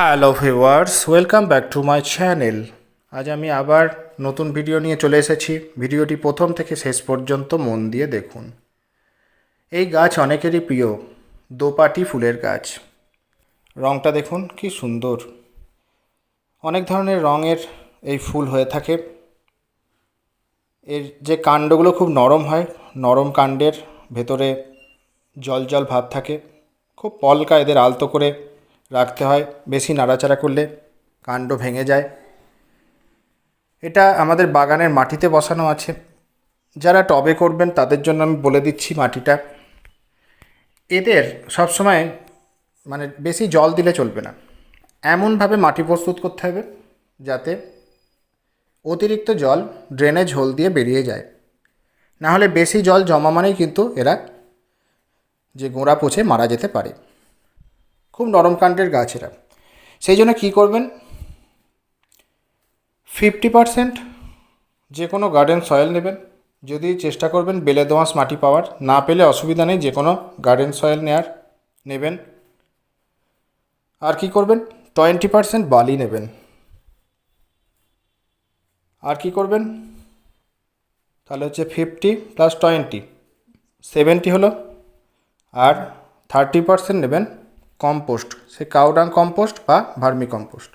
Hello viewers welcome back to my channel আজ আমি আবার নতুন ভিডিও নিয়ে চলে এসেছি। ভিডিওটি প্রথম থেকে শেষ পর্যন্ত মন দিয়ে দেখুন। এই গাছ অনেকেরই প্রিয়। দোপাটি ফুলের গাছ। রঙটা দেখুন, কি সুন্দর। অনেক ধরনের রঙের এই ফুল হয়ে থাকে। এর যে কাণ্ডগুলো খুব নরম হয়, নরম কাণ্ডের ভেতরে জল জল ভাব থাকে। খুব পলকা এদের আলতো করে রাখতে হয়, বেশি নাড়াচাড়া করলে কাণ্ড ভেঙে যায়। এটা আমাদের বাগানের মাটিতে বসানো আছে। যারা টবে করবেন, তাদের জন্য আমি বলে দিচ্ছি মাটিটা। এদের সবসময় মানে বেশি জল দিলে চলবে না। এমনভাবে মাটি প্রস্তুত করতে হবে যাতে অতিরিক্ত জল ড্রেনে ঝোল দিয়ে বেরিয়ে যায়। না হলে বেশি জল জমা মানেই কিন্তু এরা যে গোড়া পচে মারা যেতে পারে। খুব নরম কাণ্ডের গাছ এরা সেই জন্য কী করবেন? ফিফটি পারসেন্ট যে কোনো গার্ডেন সয়েল নেবেন। যদি চেষ্টা করবেন বেলে দোঁয়াশ মাটি পাওয়ার, না পেলে অসুবিধা নেই, যে কোনো গার্ডেন সয়েল নেয়ার, নেবেন। আর কি করবেন? টোয়েন্টি পারসেন্ট বালি নেবেন। আর কি করবেন? তাহলে হচ্ছে ফিফটি প্লাস টোয়েন্টি সেভেন্টি হলো। আর থার্টি পারসেন্ট নেবেন কম্পোস্ট, সে কাউডাং কম্পোস্ট বা ভার্মি কম্পোস্ট।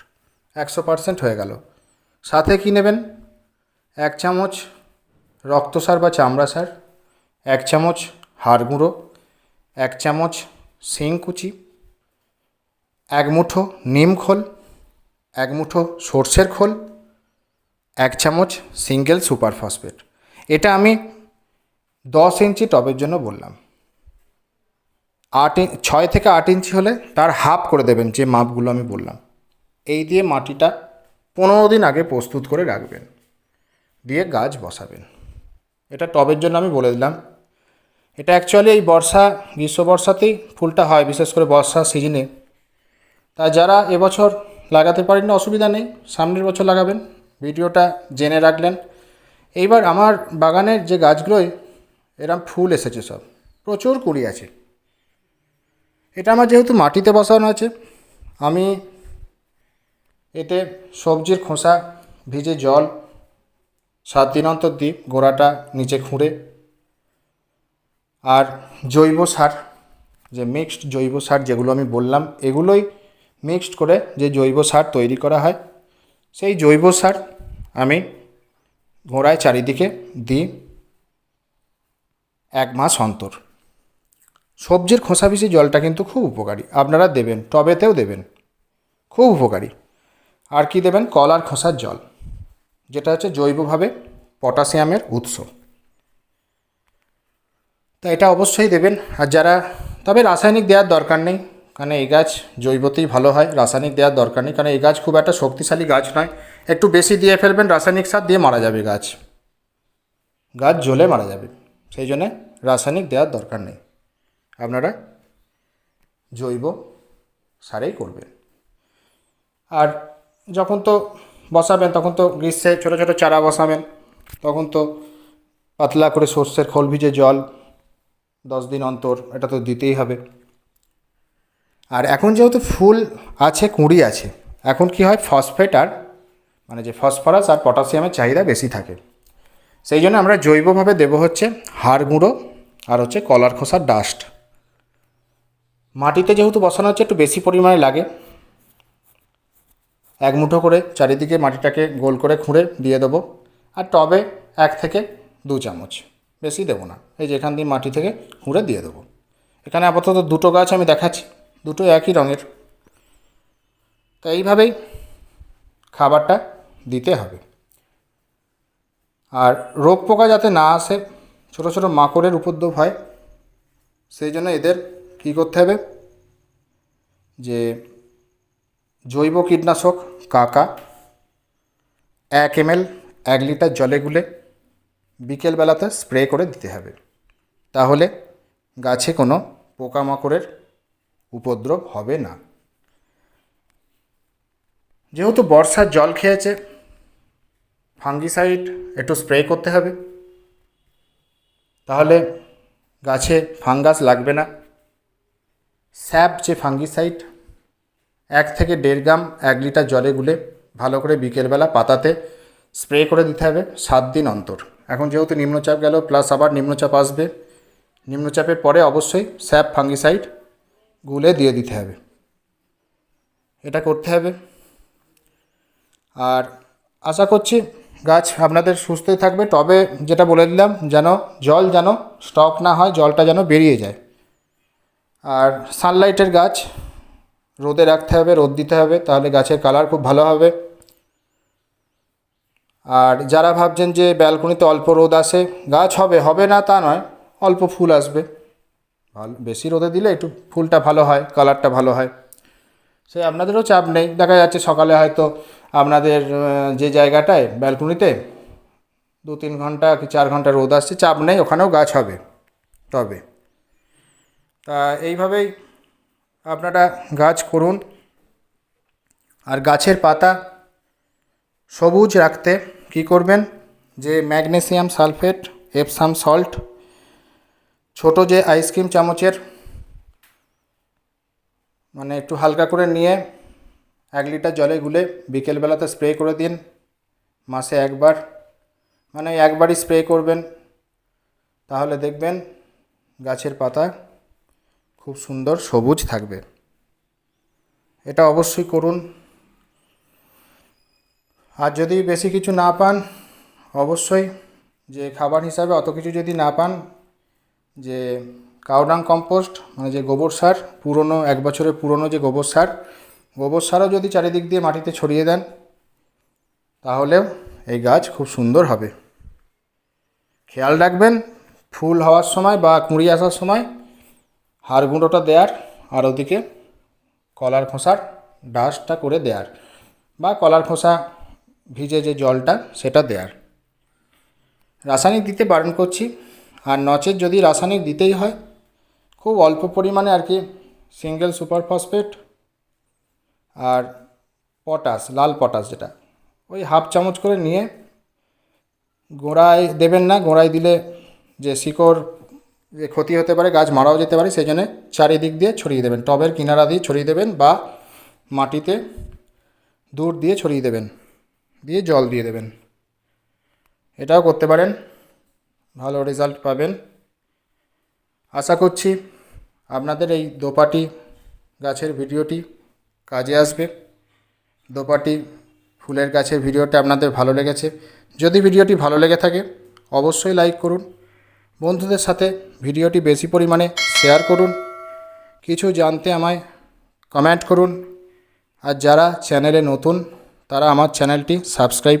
একশো পারসেন্ট হয়ে গেল। সাথে কি নেবেন? এক চামচ রক্তসার বা চামড়া সার, এক চামচ হাড় গুঁড়ো, এক চামচ শিংকুচি এক মুঠো নিম খোল, এক মুঠো সর্ষের খোল, এক চামচ সিঙ্গেল সুপার ফসফেট। এটা আমি দশ ইঞ্চি টবের জন্য বললাম। আট ইন- ছয় থেকে আট ইঞ্চি হলে তার হাফ করে দেবেন যে মাপগুলো আমি বললাম। এই দিয়ে মাটিটা পনেরো দিন আগে প্রস্তুত করে রাখবেন। দিয়ে গাছ বসাবেন। এটা টবের জন্য আমি বলে দিলাম। এটা অ্যাকচুয়ালি এই বর্ষা, গ্রীষ্ম বর্ষাতেই ফুলটা হয়, বিশেষ করে বর্ষা সিজনে তা যারা এবছর লাগাতে পারেন না অসুবিধা নেই, সামনের বছর লাগাবেন। ভিডিওটা জেনে রাখলেন। এইবার আমার বাগানের যে গাছগুলোই এরম ফুল এসেছে সব, প্রচুর কুড়ি আছে। এটা আমার যেহেতু মাটিতে বসানো আছে, আমি এতে সবজির খোসা, ভিজে জল, সাত দিন অন্তর দিই, গোড়াটা নিচে খুঁড়ে। আর জৈব সার, যে মিক্সড জৈব সার যেগুলো আমি বললাম, এগুলোই মিক্সড করে যে জৈব সার তৈরি করা হয়, সেই জৈব সার আমি গোড়ায় চারিদিকে দিই এক মাস অন্তর। সবজির খোসা ভিজে জলটা কিন্তু খুব উপকারী। আপনারা দেবেন, টবেতেও দেবেন। খুব উপকারী। আর কি দেবেন? কলার খোসার জল, যেটা হচ্ছে জৈবভাবে পটাশিয়ামের উৎস। তা এটা অবশ্যই দেবেন। আর যারা, তবে রাসায়নিক দেওয়ার দরকার নেই, কারণ এই গাছ জৈবতেই ভালো হয়। রাসায়নিক দেওয়ার দরকার নেই, কারণ এই গাছ খুব একটা শক্তিশালী গাছ নয়। একটু বেশি দিয়ে ফেলবেন, রাসায়নিক সার দিয়ে মারা যাবে গাছ। গাছ জ্বলে মারা যাবে। সেই জন্যে রাসায়নিক দেওয়ার দরকার নেই। আপনারা জৈব সারেই করবেন। আর যখন তো বসাবেন, তখন তো গ্রীষ্মে ছোটো ছোটো চারা বসাবেন, তখন তো পাতলা করে সর্ষের খোল ভিজে জল দশ দিন অন্তর, এটা তো দিতেই হবে। আর এখন যেহেতু ফুল আছে, কুঁড়ি আছে, এখন কি হয়, ফসফেট আর মানে যে ফসফরাস আর পটাশিয়ামের চাহিদা বেশি থাকে। সেই জন্য আমরা জৈবভাবে দেবো হচ্ছে হাড় গুঁড়ো আর হচ্ছে কলার খোসার ডাস্ট মাটিতে যেহেতু বসানো হচ্ছে, একটু বেশি পরিমাণে লাগে। এক মুঠো করে চারিদিকে মাটিটাকে গোল করে খুঁড়ে দিয়ে দেবো। আর টবে এক থেকে দু চামচ, বেশি দেবো না। এই যে এখান দিয়ে মাটি থেকে খুঁড়ে দিয়ে দেবো। এখানে আপাতত দুটো গাছ আমি দেখাচ্ছি, দুটো একই রঙের। তো এইভাবেই খাবারটা দিতে হবে। আর রোগ পোকা যাতে না আসে, ছোটো ছোটো মাকড়ের উপদ্রব হয়, সেই জন্য এদের কী করতে হবে? যে জৈব কীটনাশক, কাকা, এক এমএল, এক লিটার জলে গুলে বিকেলবেলাতে স্প্রে করে দিতে হবে। তাহলে গাছে কোনো পোকামাকড়ের উপদ্রব হবে না। যেহেতু বর্ষার জল খেয়েছে, ফাঙ্গিসাইড একটু স্প্রে করতে হবে। তাহলে গাছে ফাঙ্গাস লাগবে না। স্যাপ যে ফাঙ্গিসাইড, এক থেকে দেড় গ্রাম, এক লিটার জলে গুলে ভালো করে বিকেলবেলা পাতাতে স্প্রে করে দিতে হবে সাত দিন অন্তর। এখন যেহেতু নিম্নচাপ গেল প্লাস আবার নিম্নচাপ আসবে, নিম্নচাপের পরে অবশ্যই স্যাপ ফাঙ্গিসাইড গুলে দিয়ে দিতে হবে। এটা করতে হবে। আর আশা করছি গাছ আপনাদের সুস্থই থাকবে। তবে যেটা বলে দিলাম, যেন জল যেন স্টক না হয়, জলটা যেন বেরিয়ে যায়। আর সানলাইটের গাছ, রোদে রাখতে হবে, রোদ দিতে হবে, তাহলে গাছের কালার খুব ভালো হবে। আর যারা ভাবছেন যে ব্যালকনিতে অল্প রোদ আসে, গাছ হবে হবে না তা নয়, অল্প ফুল আসবে। ভালো, বেশি রোদে দিলে একটু ফুলটা ভালো হয় কালারটা ভালো হয়। সে আপনাদেরও চাপ নেই, দেখা যাচ্ছে সকালে হয়তো আপনাদের যে জায়গাটায়, ব্যালকনিতে দু তিন ঘণ্টা কি চার ঘণ্টা রোদ আসছে, চাপ নেই, ওখানেও গাছ হবে, তবে। তা এইভাবেই আপনারা গাছ করুন আর গাছের পাতা সবুজ রাখতে কি করবেন? যে ম্যাগনেসিয়াম সালফেট এপসাম সল্ট ছোট যে আইসক্রিম চামচের মানে একটু হালকা করে নিয়ে এক লিটার জলে গুলে বিকেলবেলাতে স্প্রে করে দিন। মাসে একবার মানে একবারই স্প্রে করবেন। তাহলে দেখবেন গাছের পাতা খুব সুন্দর সবুজ থাকবে। এটা অবশ্যই করুন। আর যদি বেশি কিছু না পান, অবশ্যই যে খাবার হিসাবে অত কিছু যদি না পান, যে কাউডাং কম্পোস্ট মানে যে গোবর সার, পুরনো, এক বছরের পুরনো যে গোবর সার, গোবর সারও যদি চারিদিক দিয়ে মাটিতে ছড়িয়ে দেন, তাহলেও এই গাছ খুব সুন্দর হবে। খেয়াল রাখবেন, ফুল হওয়ার সময় বা কুঁড়ি আসার সময় হাড় গুঁড়োটা দেওয়ার আর ওদিকে কলার খোসার ডাস্টটা করে দেওয়ার বা কলার খোসা ভিজে যে জলটা সেটা দেওয়ার রাসায়নিক দিতে বারণ করছি, আর নচেত যদি রাসায়নিক দিতেই হয়, খুব অল্প পরিমাণে আর কি সিঙ্গেল সুপার ফসফেট আর পটাশ, লাল পটাশ যেটা, ওই হাফ চামচ করে নিয়ে গোড়ায় দেবেন না, গোড়ায় দিলে যে শিকড় যে ক্ষতি হতে পারে, গাছ মারাও যেতে পারে, সেই জন্য চারিদিক দিয়ে ছড়িয়ে দেবেন। টবের কিনারা দিয়ে ছড়িয়ে দেবেন বা মাটিতে দূর দিয়ে ছড়িয়ে দেবেন, দিয়ে জল দিয়ে দেবেন। এটাও করতে পারেন, ভালো রেজাল্ট পাবেন। আশা করছি আপনাদের এই দোপাটি গাছের ভিডিওটি কাজে আসবে। দোপাটি ফুলের গাছের ভিডিওটা আপনাদের ভালো লেগেছে। যদি ভিডিওটি ভালো লেগে থাকে, অবশ্যই লাইক করুন। বন্ধুদের সাথে ভিডিওটি বেশি পরিমাণে শেয়ার করুন। কিছু জানতে আমায় কমেন্ট করুন। আর যারা চ্যানেলে নতুন, তারা আমার চ্যানেলটি সাবস্ক্রাইব